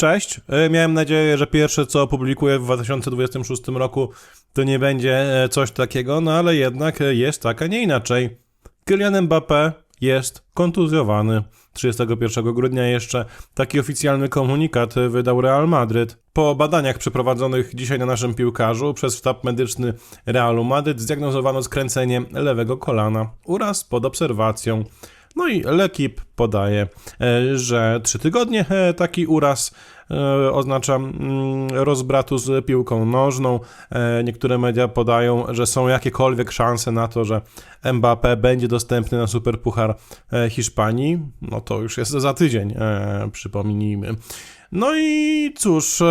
Cześć. E, Miałem nadzieję, że pierwsze co opublikuję w 2026 roku to nie będzie e, coś takiego, no ale jednak e, jest tak, a nie inaczej. Kylian Mbappé jest kontuzjowany. 31 grudnia jeszcze taki oficjalny komunikat wydał Real Madryt. Po badaniach przeprowadzonych dzisiaj na naszym piłkarzu przez sztab medyczny Realu Madryt zdiagnozowano skręcenie lewego kolana. Uraz pod obserwacją. No i Lekip podaje, e, że trzy tygodnie e, taki uraz e, oznacza mm, rozbratu z piłką nożną. Niektóre media podają, że są jakiekolwiek szanse na to, że Mbappé będzie dostępny na Superpuchar Hiszpanii. No to już jest za tydzień, przypomnijmy. No i cóż,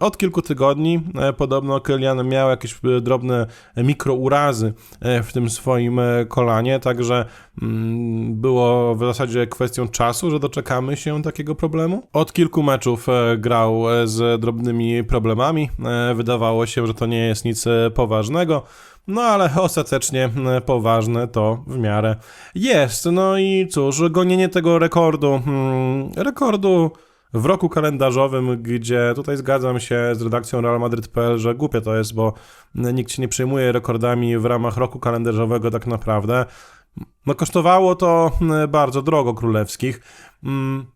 od kilku tygodni podobno Kylian miał jakieś drobne mikrourazy w tym swoim kolanie, także mm, było w zasadzie kwestią czasu, że doczekamy się takiego problemu. Od kilku meczów e, grał e, z drobnymi problemami. E, Wydawało się, że to nie jest nic poważnego. No ale ostatecznie poważne to w miarę jest. No i cóż, gonienie tego rekordu, hmm, rekordu w roku kalendarzowym, gdzie tutaj zgadzam się z redakcją Real Madrid.pl, że głupie to jest, bo nikt się nie przejmuje rekordami w ramach roku kalendarzowego tak naprawdę. No kosztowało to mm, bardzo drogo królewskich. Mm,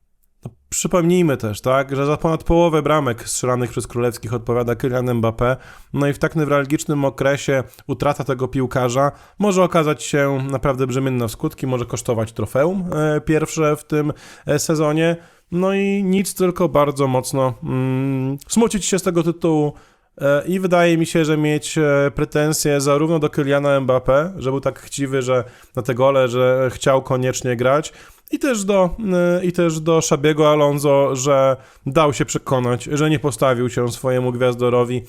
no, Przypomnijmy też, tak, że za ponad połowę bramek strzelanych przez królewskich odpowiada Kylian Mbappé. No i w tak newralgicznym okresie utrata tego piłkarza może okazać się naprawdę brzemienna w skutki, może kosztować trofeum e, pierwsze w tym e, sezonie. No i nic, tylko bardzo mocno mm, smucić się z tego tytułu. E, I wydaje mi się, że mieć e, pretensje zarówno do Kyliana Mbappé, że był tak chciwy, że na te gole, że chciał koniecznie grać, i też do, e, i też do Szabiego Alonso, że dał się przekonać, że nie postawił się swojemu gwiazdorowi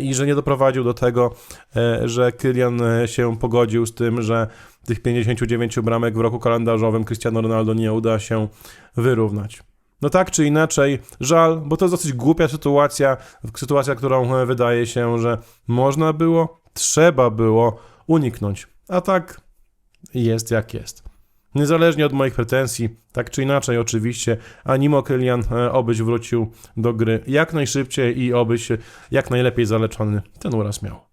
i że nie doprowadził do tego, że Kylian się pogodził z tym, że tych 59 bramek w roku kalendarzowym Cristiano Ronaldo nie uda się wyrównać. No tak czy inaczej, żal, bo to jest dosyć głupia sytuacja, sytuacja, którą e, wydaje się, że można było, trzeba było uniknąć. A tak jest jak jest. Niezależnie od moich pretensji, tak czy inaczej oczywiście, Animo Kylian e, obyś wrócił do gry jak najszybciej i obyś jak najlepiej zaleczony ten uraz miał.